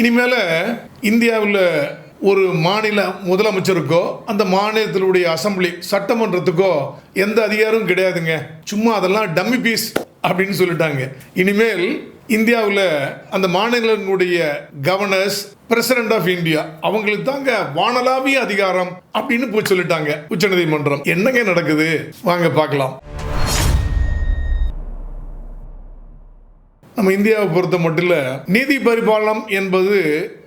இனிமேல இந்தியாவில் ஒரு மாநில முதலமைச்சருக்கோ அந்த மாநிலத்தினுடைய அசம்பிளி சட்டமன்றத்துக்கோ எந்த அதிகாரமும் கிடையாதுங்க. சும்மா அதெல்லாம் டம்மி பீஸ் அப்படின்னு சொல்லிட்டாங்க. இனிமேல் இந்தியாவில் அந்த மாநிலங்களுடைய கவர்னர்ஸ் பிரசிடென்ட் ஆஃப் இந்தியா அவங்களுக்கு தாங்க வானலாவிய அதிகாரம் அப்படின்னு போய் சொல்லிட்டாங்க உச்சநீதிமன்றம் என்னங்க நடக்குது? வாங்க பார்க்கலாம். நம்ம இந்தியாவை பொறுத்த மட்டும் நீதி பரிபாலனம் என்பது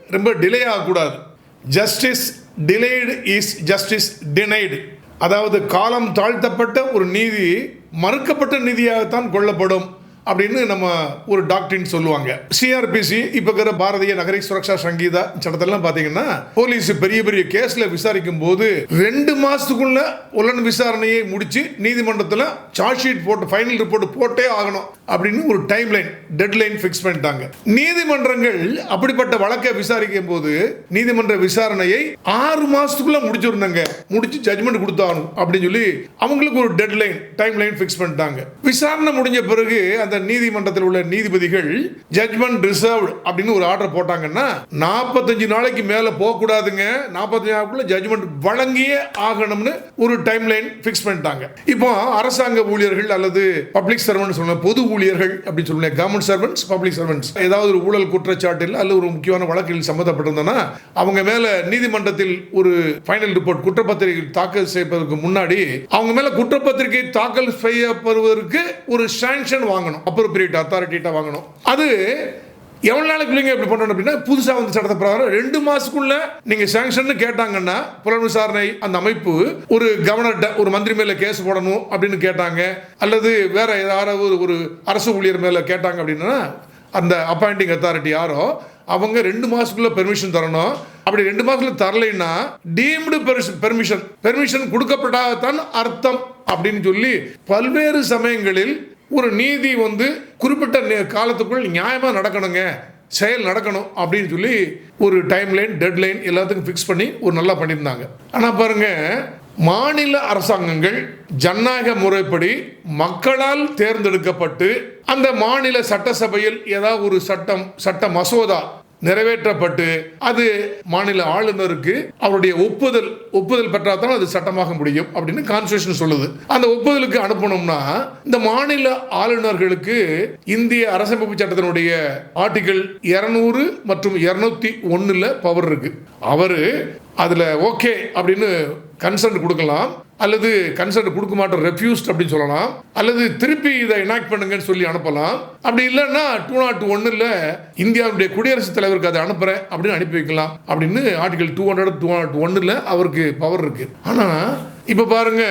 ரொம்ப டிலே ஆகக்கூடாது justice delayed is justice denied அதாவது காலம் தாழ்த்தப்பட்ட ஒரு நீதி மறுக்கப்பட்ட நீதியாகத்தான் கொள்ளப்படும். அப்படின்னு நம்ம ஒரு டாக்டரின் சொல்லுவாங்க. சிஆர்பிசி இப்போ இருக்கிற பாரதிய நகரி சுரக்ஷா சங்கீதா சட்டத்தெல்லாம் பார்த்தீங்கன்னா போலீஸ் பெரிய பெரிய கேஸ்ல விசாரிக்கும் போது ரெண்டு மாசத்துக்குள்ள உலன் விசாரணையை முடிச்சு நீதிமன்றத்தில் சார்ஜ் ஷீட் போட்டு ஃபைனல் ரிப்போர்ட் போட்டே ஆகணும் அப்படின்னு ஒரு timeline deadline fix பண்ணிட்டாங்க. நீதிமன்றங்கள் அப்படிப்பட்ட வழக்கை விசாரிக்கும் போது நீதிமன்ற விசாரணையை ஆறு மாசத்துக்குள்ள முடிச்சிருந்தாங்க முடிச்சு ஜட்மெண்ட் கொடுத்தாகணும் அப்படின்னு சொல்லி அவங்களுக்கு ஒரு deadline timeline fix பண்ணிட்டாங்க. விசாரணை முடிஞ்ச பிறகு அந்த நீதிமன்றத்தில் உள்ள நீதிபதிகள் ஜட்மெண்ட் ரிசர்வ் அப்படின்னு ஒரு ஆர்டர் போட்டாங்கன்னா நாற்பத்தஞ்சு நாளைக்கு மேல போக கூடாதுங்க நாற்பத்தஞ்சு நாளுக்குள்ள ஜட்மெண்ட் வழங்கியே ஆகணும்னு ஒரு டைம் லைன் ஃபிக்ஸ் பண்ணிட்டாங்க. இப்போ அரசாங்க ஊழியர்கள் அல்லது பப்ளிக் சர்வன்ட் சொல்ல பொது ஊழியர்கள் அப்படின்னு சொல்லுவாங்க கவர்மெண்ட் சர்வன்ட்ஸ் பப்ளிக் சர்வன்ட்ஸ் ஏதாவது ஒரு ஊழல் குற்றச்சாட்டில் அல்லது ஒரு முக்கியமான வழக்கில் சம்மந்தப்பட்டிருந்தனா அவங்க மேல நீதிமன்றத்தில் ஒரு ஃபைனல் ரிப்போர்ட் குற்றப்பத்திரிகை தாக்கல் செய்வதற்கு முன்னாடி அவங்க மேல குற்றப்பத்திரிகை தாக்கல் செய்யப்படுவதற்கு ஒரு சாங்ஷன் வாங்கணும். அப்ரோப்ரியேட் அத்தாரிட்டிகிட்ட வாங்கணும். அது எவ்வளோ நாளைக்கு பிள்ளைங்க இப்படி பண்ணணும் அப்படின்னா புதுசாக வந்து சட்டத்தை பிரகாரம் ரெண்டு மாதத்துக்குள்ள நீங்கள் சேங்ஷன் கேட்டாங்கன்னா புலன் விசாரணை அந்த அமைப்பு ஒரு கவர்னர்கிட்ட ஒரு மந்திரி மேலே கேஸ் போடணும் அப்படின்னு கேட்டாங்க. அல்லது வேற யாராவது ஒரு- ஒரு அரசு ஊழியர் மேலே கேட்டாங்க அப்படின்னா அந்த அப்பாயிண்டிங் அத்தாரிட்டி யாரோ அவங்க ரெண்டு மாதத்துக்குள்ள பெர்மிஷன் தரணும். அப்படி ரெண்டு மாதத்துல தரலைன்னா டீம்டு பெர்மிஷன் பெர்மிஷன் கொடுக்கப்பட்டாதான் அர்த்தம் அப்படின்னு சொல்லி பல்வேறு சமயங்களில் ஒரு நீதி வந்து குறிப்பிட்ட நே- காலத்துக்குள் நியாயமாக நடக்கணுங்க. செயல் நடக்கணும் அப்படின்னு சொல்லி ஒரு டைம் லைன் டெட் லைன் எல்லாத்துக்கும் ஃபிக்ஸ் பண்ணி ஒரு நல்லா பண்ணியிருந்தாங்க. ஆனால் பாருங்க மாநில அரசாங்கங்கள் ஜனநாயக முறைப்படி மக்களால் தேர்ந்தெடுக்கப்பட்டு அந்த மாநில சட்டசபையில் ஏதாவது ஒரு சட்டம் சட்ட மசோதா நிறைவேற்றப்பட்டு அது மாநில ஆளுநருக்கு அவருடைய ஒப்புதல் ஒப்புதல் பெற்றாதான் அது சட்டமாக முடியும் அப்படின்னு கான்ஸ்டியூஷன் சொல்லுது. அந்த ஒப்புதலுக்கு அனுப்பணும்னா இந்த மாநில ஆளுநர்களுக்கு இந்திய அரசமைப்பு சட்டத்தினுடைய ஆர்டிகல் 200 மற்றும் 201 ஒன்னுல பவர் இருக்கு. அவரு அதுல ஓகே அப்படின்னு கன்சர்ன் கொடுக்கலாம். அல்லது கன்சர்ன் கொடுக்க மாட்டோம் ரெஃப்யூஸ்ட் அப்படின்னு சொல்லலாம். அல்லது திருப்பி இதை எனாக்ட் பண்ணுங்கன்னு சொல்லி அனுப்பலாம். அப்படி இல்லைன்னா டூ நாட் ஒன்னில் இந்தியாவுடைய குடியரசுத் தலைவருக்கு அதை அனுப்புறேன் அப்படின்னு அனுப்பி வைக்கலாம் அப்படின்னு article two hundred two naught ஒன்னில் அவருக்கு பவர் இருக்கு. ஆனால் இப்போ பாருங்க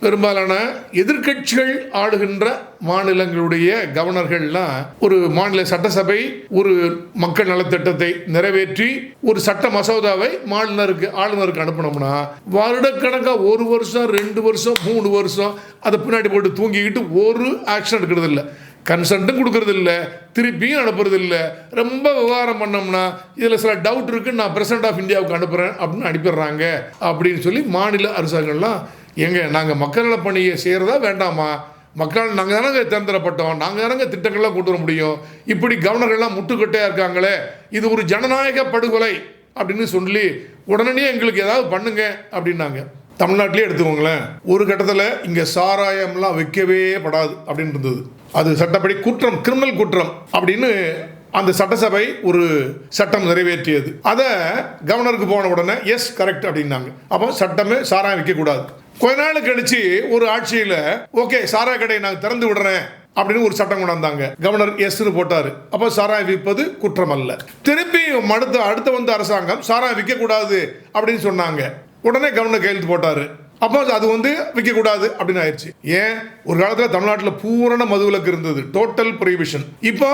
பெரும்பாலான எதிர்க்கட்சிகள் ஆளுகின்ற மாநிலங்களுடைய கவர்னர்கள்லாம் ஒரு மாநில சட்டசபை ஒரு மக்கள் நலத்திட்டத்தை நிறைவேற்றி ஒரு சட்ட மசோதாவை மாநிலருக்கு ஆளுநருக்கு அனுப்பணும்னா வருடக்கணக்காக ஒரு வருஷம் ரெண்டு வருஷம் மூணு வருஷம் அதை பின்னாடி போட்டு தூங்கிக்கிட்டு ஒரு ஆக்ஷன் எடுக்கிறது இல்லை கன்சன்ட்டும் கொடுக்கறது இல்லை திருப்பியும் அனுப்புறது இல்லை ரொம்ப விவகாரம் பண்ணோம்னா இதில் சில டவுட் இருக்குன்னு நான் பிரசிடண்ட் ஆஃப் இந்தியாவுக்கு அனுப்புகிறேன் அப்படின்னு அனுப்பிடுறாங்க அப்படின்னு சொல்லி மாநில அரசாங்கம்லாம் எங்கள் நாங்கள் மக்கள் பணியை செய்கிறதா வேண்டாமா? மக்கள் நாங்கள் தானங்க தேர்ந்தெடுப்பட்டோம் நாங்கள் தானங்க திட்டங்கள்லாம் கொண்டு வர முடியும். இப்படி கவர்னர்கள்லாம் முட்டுக்கட்டையாக இருக்காங்களே இது ஒரு ஜனநாயக படுகொலை அப்படின்னு சொல்லி உடனே எங்களுக்கு ஏதாவது பண்ணுங்க அப்படின்னாங்க. தமிழ்நாட்டிலே எடுத்துக்கோங்களேன் ஒரு கட்டத்தில் இங்கே சாராயம்லாம் வைக்கவே படாது அப்படின்னு இருந்தது. அது சட்டப்படி குற்றம் கிரிமினல் குற்றம் அப்படின்னு அந்த சட்டசபை ஒரு சட்டம் நிறைவேற்றியது. அதை கவர்னருக்கு போன உடனே எஸ் கரெக்ட் அப்படின்னாங்க. அப்போ சட்டமே சாராயம் விற்கக்கூடாது. கொஞ்ச நாள் கழிச்சு ஒரு ஆட்சியில் ஓகே சாராய கடையை நாங்கள் திறந்து விடுறேன் அப்படின்னு ஒரு சட்டம் கொண்டு வந்தாங்க. கவர்னர் எஸ்னு போட்டாரு. அப்போ சாராயம் விற்பது குற்றம் அல்ல திருப்பி அடுத்த அடுத்த வந்த அரசாங்கம் சாராயம் விற்கக்கூடாது அப்படின்னு சொன்னாங்க. உடனே கவர்னர் கையெழுத்து போட்டார். அப்போ அது வந்து விற்கக்கூடாது அப்படின்னு ஆயிடுச்சு. ஏன்? ஒரு காலத்தில் தமிழ்நாட்டில் பூரண மதுவிலக்கு இருந்தது. டோட்டல் ப்ரொஹிபிஷன் இப்போ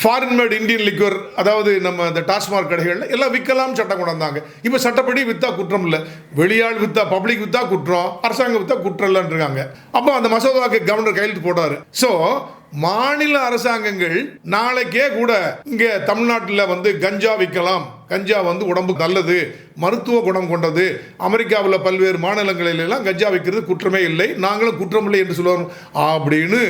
ஃபாரின் மேட் இந்தியன் லிக்வர் அதாவது நம்ம இந்த டாஸ்மாக் கடைகளில் எல்லாம் விற்கலாம் சட்டம் கொண்டு வந்தாங்க. இப்போ சட்டப்படி வித்தா குற்றம் இல்லை. வெளியாள் வித்தா பப்ளிக் வித்தா குற்றம் அரசாங்கம் வித்தா குற்றம் இல்லைன்னு இருக்காங்க. அப்போ அந்த மசோதாவுக்கு கவர்னர் கையெழுத்து போட்டாரு. ஸோ மாநில அரசாங்கங்கள் நாளைக்கே கூட இங்கே தமிழ்நாட்டில் வந்து கஞ்சா விற்கலாம். கஞ்சா வந்து உடம்பு நல்லது மருத்துவ குணம் கொண்டது. அமெரிக்காவில் பல்வேறு மாநிலங்களிலெல்லாம் கஞ்சா விற்கிறது குற்றமே இல்லை. நாங்களும் குற்றமில்லை என்று சொல்லுவோம் அப்படின்னு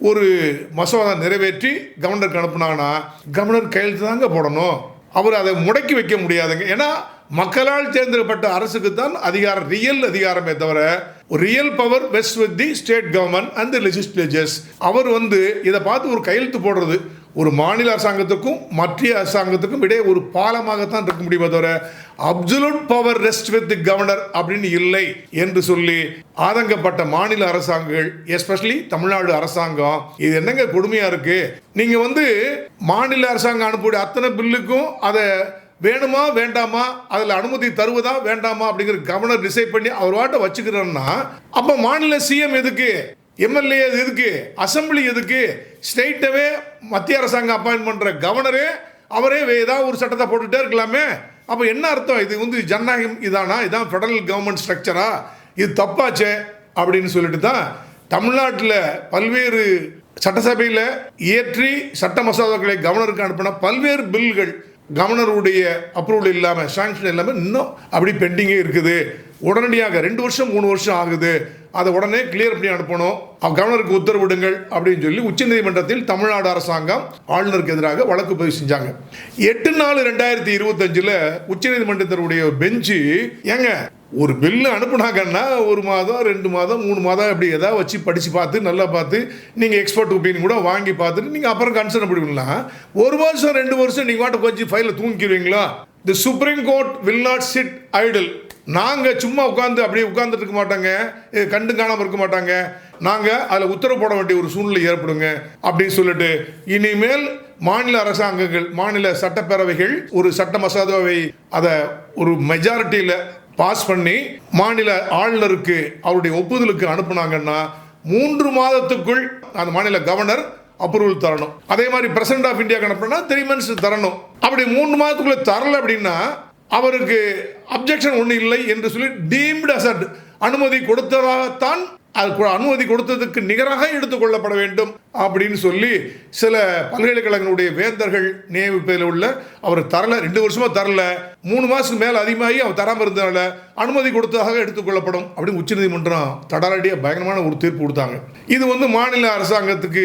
ஒரு மசோதா நிறைவேற்றி கவர்னருக்கு அனுப்புனாங்கன்னா கவர்னர் கையெழுத்து தாங்க போடணும். அவர் அதை முடக்கி வைக்க முடியாதுங்க. ஏன்னா மக்களால் தேர்ந்தெடுக்கப்பட்ட அரசுக்கு தான் அதிகாரம் ரியல் அதிகாரமே தவிர real power vest with the state government and the legislatures அவர் வந்து இதை பார்த்து ஒரு கையெழுத்து போடுறது ஒரு மாநில அரசாங்கத்துக்கும் மத்திய அரசாங்கத்துக்கும் இடையே ஒரு பாலமாகத்தான் இருக்க முடியுமே தவிர absolute power rest with governor அப்படின்னு இல்லை என்று சொல்லி ஆதங்கப்பட்ட மாநில அரசாங்கங்கள் எஸ்பெஷலி தமிழ்நாடு அரசாங்கம் இது என்னங்க கொடுமையா இருக்கு? நீங்க வந்து மாநில அரசாங்கம் அனுப்பக்கூடிய அத்தனை பில்லுக்கும் அதை வேணுமா வேண்டாமா அதில் அனுமதி தருவதா வேண்டாமா அப்படிங்கிற கவர்னர் டிசைட் பண்ணி அவர் வாட்ட வச்சுக்கிறோன்னா அப்போ மாநில சிஎம் எதுக்கு? எம்எல்ஏ எதுக்கு? அசம்பிளி எதுக்கு? ஸ்டேட்டவே மத்திய அரசாங்கம் அப்பாயின்ட் பண்ணுற கவர்னரே அவரே வே- ஏதாவது ஒரு சட்டத்தை போட்டுகிட்டே இருக்கலாமே. அப்போ என்ன அர்த்தம்? இது வந்து ஜனநாயகம் இதானா? இதான் ஃபெடரல் கவர்மெண்ட் ஸ்ட்ரக்சரா இது தப்பாச்சே? அப்படின்னு சொல்லிட்டு தான் தமிழ்நாட்டில் பல்வேறு சட்டசபையில் இயற்றி சட்ட மசோதாக்களை கவர்னருக்கு அனுப்பின பல்வேறு பில்கள் கவர்னருடைய அப்ரூவல் இல்லாமல் சாங்ஷன் இல்லாமல் இன்னும் அப்படி பெண்டிங்கே இருக்குது. உடனடியாக ரெண்டு வருஷம் மூணு வருஷம் ஆகுது. அதை உடனே கிளியர் பண்ணி அனுப்பணும். கவர்னருக்கு உத்தரவிடுங்கள் அப்படின்னு சொல்லி உச்சநீதிமன்றத்தில் தமிழ்நாடு அரசாங்கம் ஆளுநருக்கு எதிராக வழக்கு பதிவு செஞ்சாங்க. எட்டு நாலு ரெண்டாயிரத்தி இருபத்தஞ்சில் உச்சநீதிமன்றத்தினுடைய பெஞ்சு ஏங்க ஒரு பில்லு அனுப்புனாங்கன்னா ஒரு மாதம் ரெண்டு மாதம் மூணு மாதம் அப்படி ஏதாவது வச்சு படித்து பார்த்து நல்லா பார்த்து நீங்கள் எக்ஸ்பர்ட் ஒப்பீனியன் கூட வாங்கி பார்த்துட்டு நீங்கள் அப்புறம் கன்சிடர் பண்ணிக்கலாம் ஒரு வருஷம் ரெண்டு வருஷம் நீங்கள் வாட்ட கொஞ்சம் ஃபைலில் தூங்கிடுவீங்களா? The supreme court will not sit idle நாங்கள் சும்மா உட்காந்து அப்படியே உட்காந்துட்டு இருக்க மாட்டாங்க. கண்டு காணாமல் இருக்க மாட்டாங்க. நாங்கள் அதில் உத்தரவு போட வேண்டிய ஒரு சூழ்நிலை ஏற்படுங்க. அப்படின்னு சொல்லிட்டு இனிமேல் மாநில அரசாங்கங்கள் மாநில சட்டப்பேரவைகள் ஒரு சட்ட மசோதாவை அதை ஒரு மெஜாரிட்டியில் பாஸ் பண்ணி மாநில ஆளுநருக்கு அவருடைய ஒப்புதலுக்கு அனுப்புனாங்கன்னா மூன்று மாதத்துக்குள் அந்த மாநில கவர்னர் அப்ரூவல் தரணும். அதே மாதிரி பிரசிடென்ட் ஆஃப் இந்தியாவுக்கு அனுப்புனா த்ரீ மந்த்ஸ் தரணும். அப்படி மூணு மாதத்துக்குள்ள தரல அப்படின்னா அவருக்கு அப்ஜெக்ஷன் ஒன்றும் இல்லை என்று சொல்லி டீம்டு அசட் அனுமதி கொடுத்ததாகத்தான் அது அனுமதி கொடுத்ததுக்கு நிகராக எடுத்துக்கொள்ளப்பட வேண்டும் அப்படின்னு சொல்லி சில பல்கலைக்கழகங்களுடைய வேந்தர்கள் நியமிப்பதில் உள்ள அவர் தரல ரெண்டு வருஷமா தரல மூணு மாசத்துக்கு மேல அதிகமாகி அவர் தராமல் இருந்தனால அனுமதி கொடுத்ததாக எடுத்துக்கொள்ளப்படும் அப்படின்னு உச்சநீதிமன்றம் தடாரடியாக பயங்கரமான ஒரு தீர்ப்பு கொடுத்தாங்க. இது வந்து மாநில அரசாங்கத்துக்கு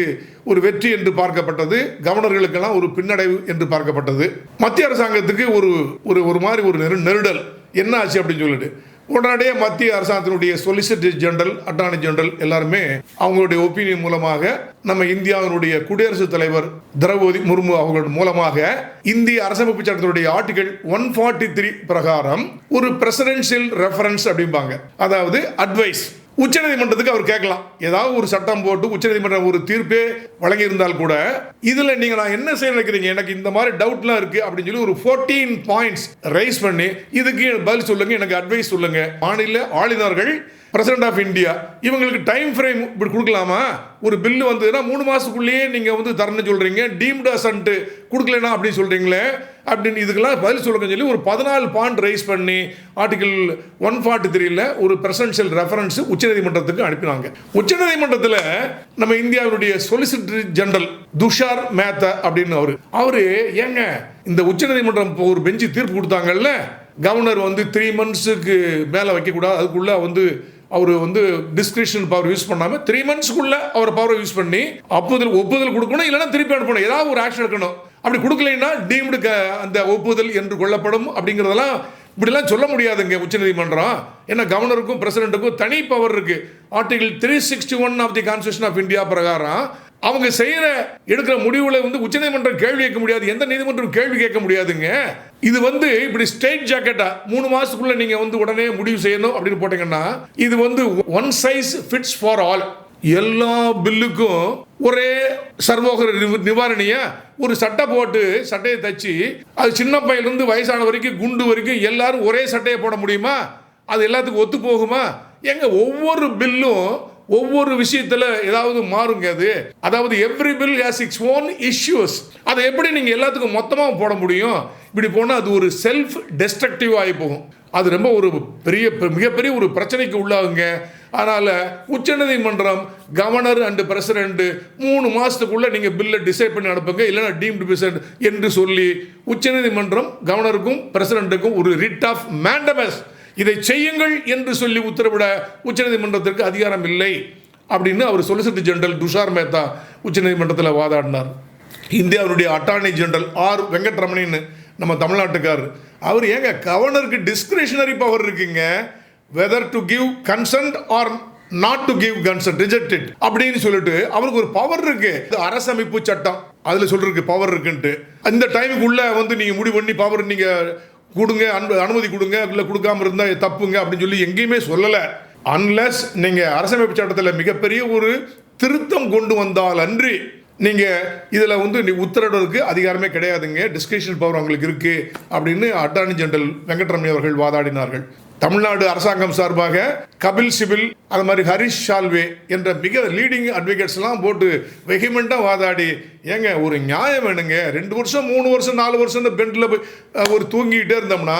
ஒரு வெற்றி என்று பார்க்கப்பட்டது கவர்னர்களுக்கெல்லாம் ஒரு பின்னடைவு என்று பார்க்கப்பட்டது. மத்திய அரசாங்கத்துக்கு ஒரு ஒரு ஒரு மாதிரி ஒரு நெரு நெருடல். என்ன ஆச்சு அப்படின்னு சொல்லிட்டு உடனடியே மத்திய அரசாங்கத்தினுடைய சொலிசிட்டர் ஜெனரல் அட்டார்னி ஜெனரல் எல்லாருமே அவங்களுடைய ஒப்பீனியன் மூலமாக நம்ம இந்தியாவினுடைய குடியரசுத் தலைவர் திரௌபதி முர்மு அவர்கள் மூலமாக இந்திய அரசமைப்பு சட்டத்தினுடைய ஆர்டிகல் ஒன் ஃபார்ட்டி த்ரீ பிரகாரம் ஒரு பிரசிடென்சியல் ரெஃபரன்ஸ் அப்படிம்பாங்க. அதாவது அட்வைஸ் உச்சநீதிமன்றத்துக்கு அவர் கேட்கலாம். ஏதாவது ஒரு சட்டம் போட்டு உச்சநீதிமன்றம் ஒரு தீர்ப்பே வழங்கியிருந்தால் கூட இதில் நீங்கள் நான் என்ன செய்ய நினைக்கிறீங்க? எனக்கு இந்த மாதிரி டவுட்லாம் இருக்குது அப்படின்னு சொல்லி ஒரு ஃபோர்டீன் பாயிண்ட்ஸ் ரைஸ் பண்ணி இதுக்கு பதில் சொல்லுங்கள் எனக்கு அட்வைஸ் சொல்லுங்கள் மாநில ஆளுநர்கள் பிரசிடென்ட் ஆஃப் இந்தியா இவங்களுக்கு டைம் ஃப்ரேம் இப்படி கொடுக்கலாமா? ஒரு பில்லு வந்ததுன்னா மூணு மாதத்துக்குள்ளேயே நீங்கள் வந்து தரணும்னு சொல்கிறீங்க டீம்டு அசன்ட்டு கொடுக்கலனா அப்படின்னு சொல்கிறீங்களே அப்படின்னு இதுக்கெல்லாம் பதில் சொல்லுங்க சொல்லி ஒரு பதினாலு பாயிண்ட் ரைஸ் பண்ணி ஆர்டிகல் ஒன் ஃபார்ட்டி த்ரீல ஒரு பிரசன்ஷியல் ரெஃபரன்ஸ் உச்சநீதிமன்றத்துக்கு அனுப்பினாங்க. உச்சநீதிமன்றத்தில் நம்ம இந்தியாவுடைய சொலிசிட்டர் ஜெனரல் துஷார் மேத்தா அப்படின்னு அவரு. அவரு ஏங்க இந்த உச்சநீதிமன்றம் இப்போ ஒரு பெஞ்சு தீர்ப்பு கொடுத்தாங்கல்ல? கவர்னர் வந்து த்ரீ மந்த்ஸுக்கு மேலே வைக்கக்கூடாது. அதுக்குள்ளே வந்து அவர் வந்து டிஸ்கிரிப்ஷன் பவர் யூஸ் பண்ணாமல் த்ரீ மந்த்ஸ்க்குள்ள அவர் பவரை யூஸ் பண்ணி அப்போதில் ஒப்புதல் கொடுக்கணும் இல்லைன்னா திருப்பி அனுப்பணும். ஏதாவது ஒரு ஆக்ஷன் எடுக்கணும். அப்படி கொடுக்கலைன்னா டீம்டு அந்த ஒப்புதல் என்று கொள்ளப்படும் அப்படிங்கிறதெல்லாம் இப்படிலாம் சொல்ல முடியாதுங்க உச்சநீதிமன்றம் ஏன்னா கவர்னருக்கும் பிரசிடென்ட்டுக்கும் தனி பவர் இருக்குது article three sixty one of the constitution of India பிரகாரம் அவங்க செய்கிற எடுக்கிற முடிவில் வந்து உச்சநீதிமன்றம் கேள்வி கேட்க முடியாது. எந்த நீதிமன்றம் கேள்வி கேட்க முடியாதுங்க. இது வந்து இப்படி ஸ்டேட் ஜாக்கெட்டா மூணு மாசத்துக்குள்ள நீங்க வந்து உடனே முடிவு செய்யணும் அப்படின்னு போட்டீங்கன்னா இது வந்து one size fits for all எல்லா பில்லுக்கும் ஒரே சர்வோகர நிவ- நிவாரணிய? ஒரு சட்டை போட்டு சட்டையை தச்சு அது சின்ன பையன்லேருந்து வயசான வரைக்கும் குண்டு வரைக்கும் எல்லாரும் ஒரே சட்டையை போட முடியுமா? அது எல்லாத்துக்கும் ஒத்து போகுமா? எங்க ஒவ்வொரு பில்லும் ஒவ்வொரு விஷயத்துல ஏதாவது மாறுங்க அது. அதாவது every bill has its own issues அதை எப்படி நீங்க எல்லாத்துக்கும் மொத்தமா போட முடியும்? இப்படி போனால் அது ஒரு செல்ஃப் டெஸ்ட்ரக்டிவ் ஆகி போகும். அது ரொம்ப ஒரு பெரிய மிகப்பெரிய ஒரு பிரச்சனைக்கு உள்ளாகுங்க. அதனால் உச்சநீதிமன்றம் கவர்னர் அண்டு பிரசிடென்ட் மூணு மாதத்துக்குள்ளே நீங்கள் பில்லை டிசைட் பண்ணி அனுப்புங்க இல்லைன்னா டீம்டு பிரசிடென்ட் என்று சொல்லி உச்சநீதிமன்றம் கவர்னருக்கும் பிரசிடென்ட்டுக்கும் ஒரு ரிட் ஆஃப் மேண்டமஸ் இதை செய்யுங்கள் என்று சொல்லி உத்தரவிட உச்சநீதிமன்றத்திற்கு அதிகாரம் இல்லை அப்படின்னு அவர் சொலிசிட்டர் ஜெனரல் துஷார் மேத்தா உச்சநீதிமன்றத்தில் வாதாடினார். இந்தியாவுடைய அட்டார்னி ஜெனரல் ஆர் வெங்கட்ரமணின்னு நம்ம தமிழ்நாட்டுக்காரர். அவர் ஏங்க கவர்னருக்கு டிஸ்கிரிஷனரி பவர் இருக்குங்க? Whether to give consent or not to give consent rejected அப்படின்னு சொல்லிட்டு அவருக்கு ஒரு பவர் இருக்கு. இது அரசமைப்பு சட்டம். அதில் சொல்றதுக்கு பவர் இருக்குன்ட்டு. இந்த டைமுக்குள்ள வந்து நீங்கள் முடிவு பண்ணி பவர் நீங்கள் கொடுங்க அன்பு அனுமதி கொடுங்க இல்லை கொடுக்காம இருந்தால் தப்புங்க அப்படின்னு சொல்லி எங்கேயுமே சொல்லலை. அன்லஸ் நீங்கள் அரசமைப்பு சட்டத்தில் மிகப்பெரிய ஒரு திருத்தம் கொண்டு வந்தால் அன்றி நீங்கள் இதில் வந்து நீ உத்தரவுக்கு அதிகாரமே கிடையாதுங்க. டிஸ்கிரிப்ஷன் பவர் அவங்களுக்கு இருக்குது அப்படின்னு அட்டார்னி ஜெனரல் வெங்கட்ரமணி அவர்கள் வாதாடினார்கள். தமிழ்நாடு அரசாங்கம் சார்பாக கபில் சிபில் அது மாதிரி ஹரிஷ் ஷால்வே என்ற மிக லீடிங் அட்வொகேட்ஸ்லாம் போட்டு வெகிமெண்ட்டாக வாதாடி ஏங்க ஒரு நியாயம் வேணுங்க. ரெண்டு வருஷம் மூணு வருஷம் நாலு வருஷம் பெண்டில் போய் ஒரு தூங்கிக்கிட்டே இருந்தோம்னா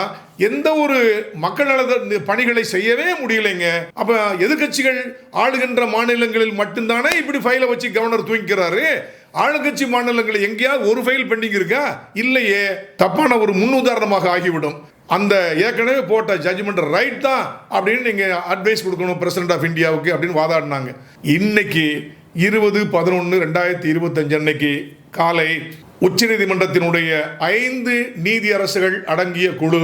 எந்த ஒரு மக்கள் நல பணிகளை செய்யவே முடியலைங்க. அப்போ எதிர்க்கட்சிகள் ஆளுகின்ற மாநிலங்களில் மட்டும்தானே இப்படி ஃபைலை வச்சு கவர்னர் தூங்கிக்கிறாரு? ஆளுங்கட்சி மாநிலங்கள் எங்கேயாவது ஒரு ஃபைல் பெண்டிங் இருக்கா? இல்லையே. தப்பான ஒரு முன்னுதாரணமாக ஆகிவிடும். அந்த ஏற்கனவே போட்ட ஜட்ஜ்மெண்ட் ரைட் தான் அப்படின்னு நீங்கள் அட்வைஸ் கொடுக்கணும் பிரசிடென்ட் ஆஃப் இந்தியாவுக்கு அப்படின்னு வாதாடினாங்க. இன்னைக்கு இருபது பதினொன்று ரெண்டாயிரத்தி இருபத்தஞ்சு அன்னைக்கு காலை உச்சநீதிமன்றத்தினுடைய ஐந்து நீதியரசுகள் அடங்கிய குழு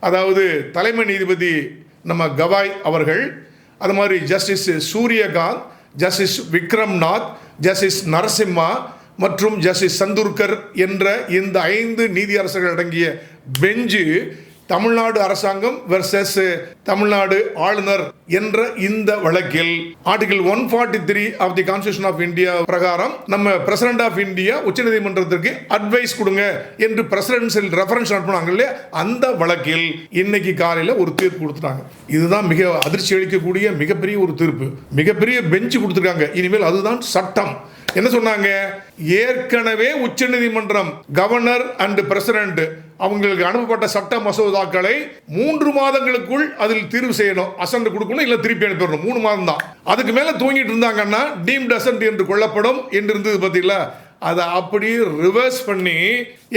அதாவது தலைமை நீதிபதி நம்ம கவாய் அவர்கள் அது மாதிரி justice Suryakant justice Vikramnath justice Narasimha மற்றும் ஜஸ்டிஸ் சந்துர்கர் என்ற இந்த ஐந்து நீதியரசர்கள் அடங்கிய பெஞ்சு தமிழ்நாடு அரசாங்கம் வெர்சஸ் தமிழ்நாடு ஆளுநர் என்ற இந்த வழக்கில் article one forty three of the constitution of India பிரகாரம் நம்ம பிரசிடென்ட் ஆஃப் இந்தியா உச்சநீதிமன்றத்திற்கு அட்வைஸ் கொடுங்க என்று பிரசிடென்சியல் ரெஃபரன்ஸ் அனுப்புனாங்க இல்லையா? அந்த வழக்கில் இன்னைக்கு காலையில் ஒரு தீர்ப்பு கொடுத்துட்டாங்க. இதுதான் மிக அதிர்ச்சி அளிக்கக்கூடிய மிகப்பெரிய ஒரு தீர்ப்பு. மிகப்பெரிய பெஞ்சு கொடுத்துருக்காங்க. இனிமேல் அதுதான் சட்டம். என்ன சொன்னாங்க? ஏற்கனவே உச்சநீதிமன்றம் கவர்னர் அண்ட் பிரசிடென்ட் அவங்களுக்கு அனுப்பப்பட்ட சட்ட மசோதாக்களை மூன்று மாதங்களுக்குள் அதில் தீர்வு செய்யணும். அசண்ட் கொடுக்கணும் இல்ல திருப்பி அனுப்பிடணும். மூணு மாதம் தான் அதுக்கு மேல தூங்கிட்டு இருந்தாங்கன்னா டீம் டசன்ட் என்று கொள்ளப்படும் என்று இருந்தது பாத்தீங்களா அதை அப்படியே ரிவர்ஸ் பண்ணி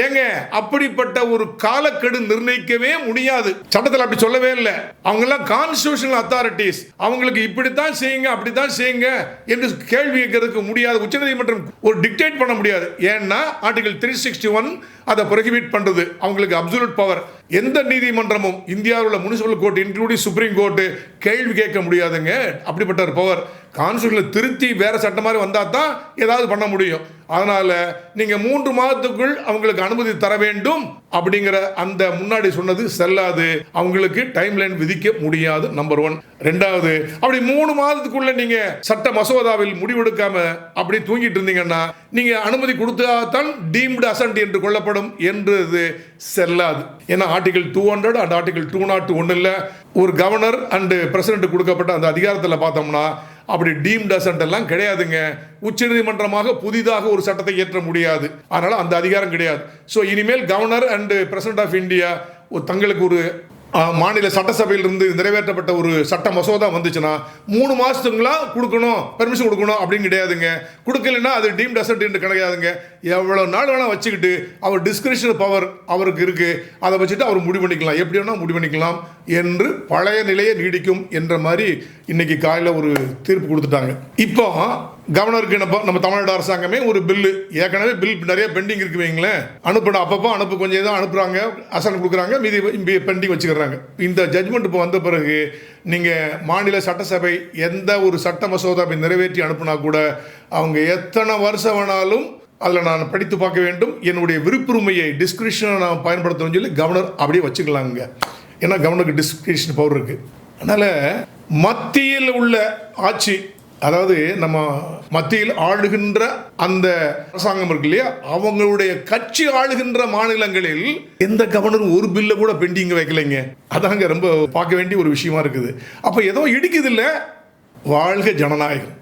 ஏங்க அப்படிப்பட்ட ஒரு காலக்கெடு நிர்ணயிக்கவே முடியாது. சட்டத்தில் அப்படி சொல்லவே இல்லை. அவங்க எல்லாம் கான்ஸ்டியூஷனல் அத்தாரிட்டிஸ் அவங்களுக்கு இப்படித்தான் செய்யுங்க அப்படித்தான் செய்யுங்க என்று கேள்வி கேட்கறதுக்கு முடியாது. உச்சநீதிமன்றம் ஒரு டிக்டேட் பண்ண முடியாது. ஏன்னா ஆர்டிகல் த்ரீ சிக்ஸ்டி ஒன் அதை ப்ரொஹிபிட் பண்ணுறது அவங்களுக்கு அப்சல்யூட் பவர் எந்த நீதிமன்றமும் இந்தியாவில் உள்ள municipal court including supreme court கேள்வி கேட்க முடியாதுங்க. அப்படிப்பட்ட ஒரு பவர் கான்ஸ்டியூஷனில் திருத்தி வேறு சட்டம் மாதிரி வந்தால் தான் ஏதாவது பண்ண முடியும். அதனால் நீங்கள் மூன்று மாதத்துக்குள் அவங்களுக்கு அனுமதி தர வேண்டும் அப்படிங்கிற அந்த முன்னாடி சொன்னது செல்லாது. அவங்களுக்கு டைம் லைன் விதிக்க முடியாது நம்பர் ஒன் ரெண்டாவது அப்படி மூணு மாதத்துக்குள்ள நீங்கள் சட்ட மசோதாவில் முடிவெடுக்காம அப்படி தூங்கிட்டு இருந்தீங்கன்னா நீங்கள் அனுமதி கொடுத்தாதான் டீம்டு அசன்ட் என்று கொள்ளப்படும் என்றது செல்லாது. ஏன்னா article two hundred and article two naught ஒன்றில் ஒரு கவர்னர் அண்டு பிரசிடென்ட் கொடுக்கப்பட்ட அந்த அதிகாரத்தில் பார்த்தோம்னா அப்படி டீம்ட் அசன்ட் எல்லாம் கிடையாதுங்க. உச்சநீதிமன்றமாக புதிதாக ஒரு சட்டத்தை இயற்ற முடியாது. அதனால் அந்த அதிகாரம் கிடையாது. ஸோ இனிமேல் governor and president of India தங்களுக்கு ஒரு மாநில சட்டசபையிலிருந்து நிறைவேற்றப்பட்ட ஒரு சட்ட மசோதா வந்துச்சுன்னா மூணு மாசத்துக்குலாம் கொடுக்கணும் பெர்மிஷன் கொடுக்கணும் அப்படின்னு கிடையாதுங்க. கொடுக்கலன்னா அது டீம் டசன்ட் என்று கிடையாதுங்க. எவ்வளோ நாள் வேணால் வச்சுக்கிட்டு அவர் டிஸ்கிரிப்ஷன் பவர் அவருக்கு இருக்கு. அதை வச்சுட்டு அவர் முடிவு பண்ணிக்கலாம். எப்படி வேணால் முடிவு பண்ணிக்கலாம் என்று பழைய நிலையை நீடிக்கும் என்ற மாதிரி இன்னைக்கு காலையில் ஒரு தீர்ப்பு கொடுத்துட்டாங்க. இப்போ கவர்னருக்கு என்ன ப- நம்ம தமிழ்நாடு அரசாங்கமே ஒரு பில்லு. ஏற்கனவே பில் நிறைய பெண்டிங் இருக்கு வைங்களேன். அனுப்பணும் அப்பப்போ அனுப்பு கொஞ்சம் தான் அனுப்புகிறாங்க அசன் கொடுக்குறாங்க மீதி பெண்டிங் வச்சுக்கிறாங்க. இந்த ஜட்மெண்ட் இப்போ வந்த பிறகு நீங்கள் மாநில சட்டசபை எந்த ஒரு சட்ட மசோதாவை நிறைவேற்றி அனுப்புனா கூட அவங்க எத்தனை வருஷம் வேணாலும் அதில் நான் படித்து பார்க்க வேண்டும். என்னுடைய விருப்புரிமையை டிஸ்கிரிப்ஷனை நான் பயன்படுத்தணும்னு சொல்லி கவர்னர் அப்படியே வச்சுக்கலாங்க. ஏன்னா கவர்னருக்கு டிஸ்கிரிப்ஷன் பவர் இருக்குது அதனால் மத்தியில் உள்ள ஆட்சி அதாவது நம்ம மத்தியில் ஆளுகின்ற அந்த அரசாங்கம் இருக்கு இல்லையா? அவங்களுடைய கட்சி ஆளுகின்ற மாநிலங்களில் எந்த கவர்னரும் ஒரு பில்ல கூட பெண்டிங் வைக்கலைங்க. அதாங்க ரொம்ப பார்க்க வேண்டிய ஒரு விஷயமா இருக்குது. அப்போ ஏதோ இடிக்குது இல்லை? வாழ்க ஜனநாயகம்.